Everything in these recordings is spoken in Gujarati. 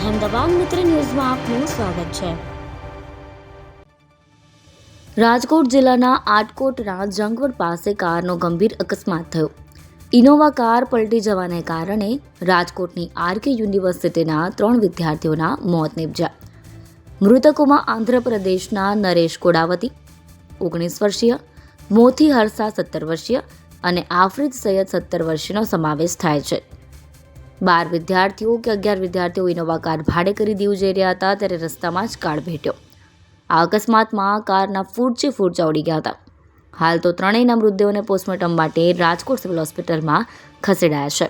અહેમદાબાદ મિત્ર ન્યૂઝમાં આપનું સ્વાગત છે. રાજકોટ જિલ્લાના આટકોટના જંગવડ પાસે કારનો ગંભીર અકસ્માત થયો. ઇનોવા કાર પલટી જવાને કારણે રાજકોટની આરકે યુનિવર્સિટીના ત્રણ વિદ્યાર્થીઓના મોત નીપજ્યા. મૃતકોમાં આંધ્રપ્રદેશના નરેશ કોડાવતી, ઓગણીસ વર્ષીય મોથી હરસા સત્તર વર્ષીય અને આફ્રિદ સૈયદ સત્તર વર્ષનો સમાવેશ થાય છે. બાર વિદ્યાર્થીઓ કે અગિયાર વિદ્યાર્થીઓ ઇનોવા કાર ભાડે કરી દીવ જઈ રહ્યા હતા ત્યારે રસ્તામાં જ કાર ભેટ્યો. આ અકસ્માતમાં કારના ફૂટચે ફૂટ ઉડી ગયા હતા. હાલ તો ત્રણેયના મૃતદેહોને પોસ્ટમોર્ટમ માટે રાજકોટ સિવિલ હોસ્પિટલમાં ખસેડાયા છે.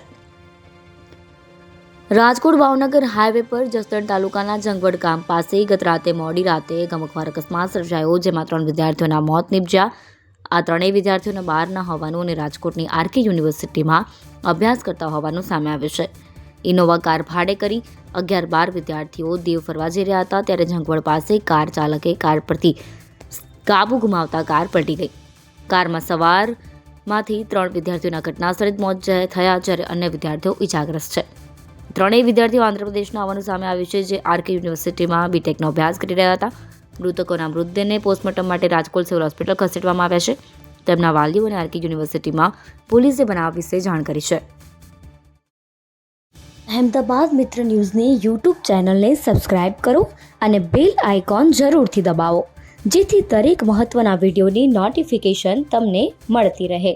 રાજકોટ ભાવનગર હાઈવે પર જસદણ તાલુકાના જંગવડ ગામ પાસે ગત રાતે મોડી રાતે ગમકવાર અકસ્માત સર્જાયો, જેમાં ત્રણ વિદ્યાર્થીઓના મોત નીપજ્યા. આ ત્રણેય વિદ્યાર્થીઓના બહારના હોવાનું અને રાજકોટની આરકે યુનિવર્સિટીમાં અભ્યાસ કરતા હોવાનું સામે આવ્યું છે. ઇનોવા કાર ભાડે કરી અગિયાર બાર વિદ્યાર્થીઓ દેવ ફરવા જઈ રહ્યા હતા ત્યારે ઝંગવડ પાસે કાર ચાલકે કાર પરથી કાબુ ગુમાવતા કાર પલટી ગઈ. કારમાં સવારમાંથી ત્રણ વિદ્યાર્થીઓના ઘટનાસ્થળે જ મોત થયા જ્યારે અન્ય વિદ્યાર્થીઓ ઇજાગ્રસ્ત છે. ત્રણેય વિદ્યાર્થીઓ આંધ્રપ્રદેશના હોવાનું સામે આવ્યું છે જે આરકે યુનિવર્સિટીમાં બીટેકનો અભ્યાસ કરી રહ્યા હતા. મૃતકોના મૃતદેહને પોસ્ટમોર્ટમ માટે રાજકોટ સિવિલ હોસ્પિટલ ખસેડવામાં આવ્યા છે. તેમના વાલીઓ અને આરકે યુનિવર્સિટીમાં પોલીસે બનાવ વિશે જાણ કરી છે. અહેમદાબાદ મિત્ર ન્યૂઝની યુટ્યુબ ચેનલને સબસ્ક્રાઇબ કરો અને બેલ આઇકોન જરૂરથી દબાવો, જેથી દરેક મહત્ત્વના વિડીયોની નોટિફિકેશન તમને મળતી રહે.